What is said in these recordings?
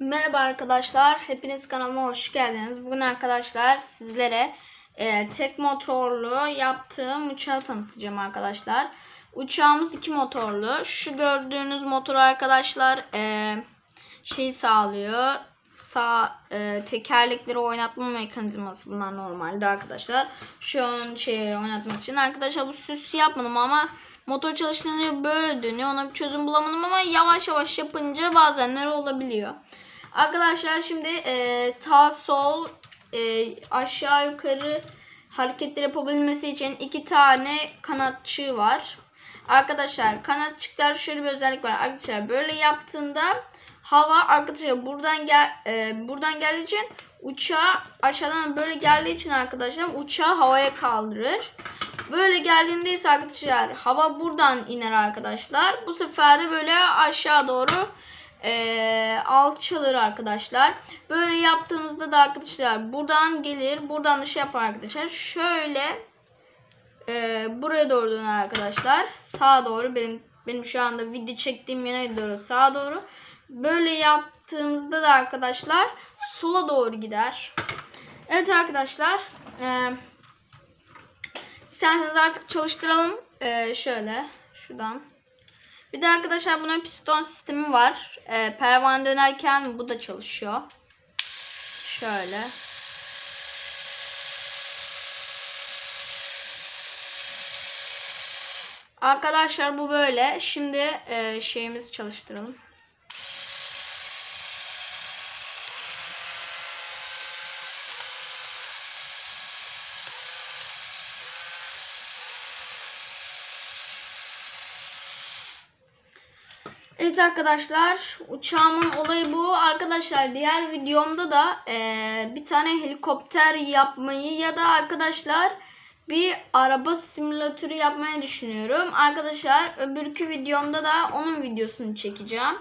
Merhaba arkadaşlar, hepiniz kanalıma hoş geldiniz. Bugün arkadaşlar sizlere e, tek motorlu yaptığım uçağı tanıtacağım arkadaşlar. Uçağımız iki motorlu. Şu gördüğünüz motor arkadaşlar e, şey sağlıyor. Sağ e, tekerlekleri oynatma mekanizması bunlar normalde arkadaşlar. Şu an şey oynatmak için arkadaşlar bu süs yapmadım ama motor çalıştığında böyle dönüyor. Ona bir çözüm bulamadım ama yavaş yavaş yapınca bazenleri olabiliyor. Arkadaşlar şimdi e, sağ sol e, aşağı yukarı hareketler yapabilmesi için iki tane kanatçığı var. Arkadaşlar kanatçıklar şöyle bir özellik var. Arkadaşlar böyle yaptığında hava arkadaşlar buradan gel e, buradan geldiği için uçağı aşağıdan böyle geldiği için arkadaşlar uçağı havaya kaldırır. Böyle geldiğinde ise arkadaşlar hava buradan iner arkadaşlar. Bu sefer de böyle aşağı doğru e, alçalır arkadaşlar. Böyle yaptığımızda da arkadaşlar buradan gelir. Buradan da şey yapar arkadaşlar. Şöyle e, buraya doğru döner arkadaşlar. Sağa doğru benim benim şu anda video çektiğim yöne doğru sağa doğru. Böyle yaptığımızda da arkadaşlar sola doğru gider. Evet arkadaşlar. E, isterseniz artık çalıştıralım. E, şöyle şuradan. Bir de arkadaşlar bunun piston sistemi var. E, pervane dönerken bu da çalışıyor. Şöyle. Arkadaşlar bu böyle. Şimdi e, şeyimizi çalıştıralım. Evet arkadaşlar uçağımın olayı bu. Arkadaşlar diğer videomda da e, bir tane helikopter yapmayı ya da arkadaşlar bir araba simülatörü yapmayı düşünüyorum. Arkadaşlar öbürkü videomda da onun videosunu çekeceğim.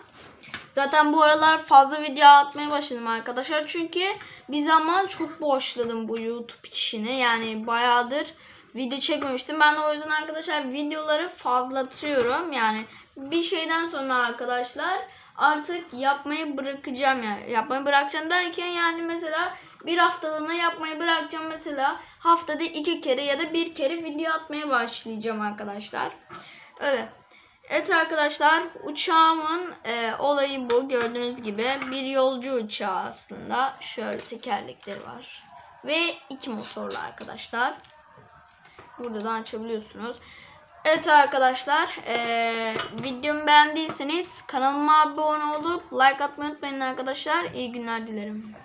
Zaten bu aralar fazla video atmaya başladım arkadaşlar. Çünkü bir zaman çok boşladım bu YouTube işini. Yani bayağıdır video çekmemiştim. Ben de o yüzden arkadaşlar videoları fazlatıyorum. Yani bir şeyden sonra arkadaşlar artık yapmayı bırakacağım yani. Yapmayı bırakacağım derken yani mesela bir haftalığına yapmayı bırakacağım mesela haftada iki kere ya da bir kere video atmaya başlayacağım arkadaşlar. Evet. Evet arkadaşlar uçağımın e, olayı bu gördüğünüz gibi bir yolcu uçağı aslında şöyle tekerlekleri var ve iki motorlu arkadaşlar burada da açabiliyorsunuz Evet arkadaşlar e, videomu beğendiyseniz kanalıma abone olup like atmayı unutmayın arkadaşlar iyi günler dilerim.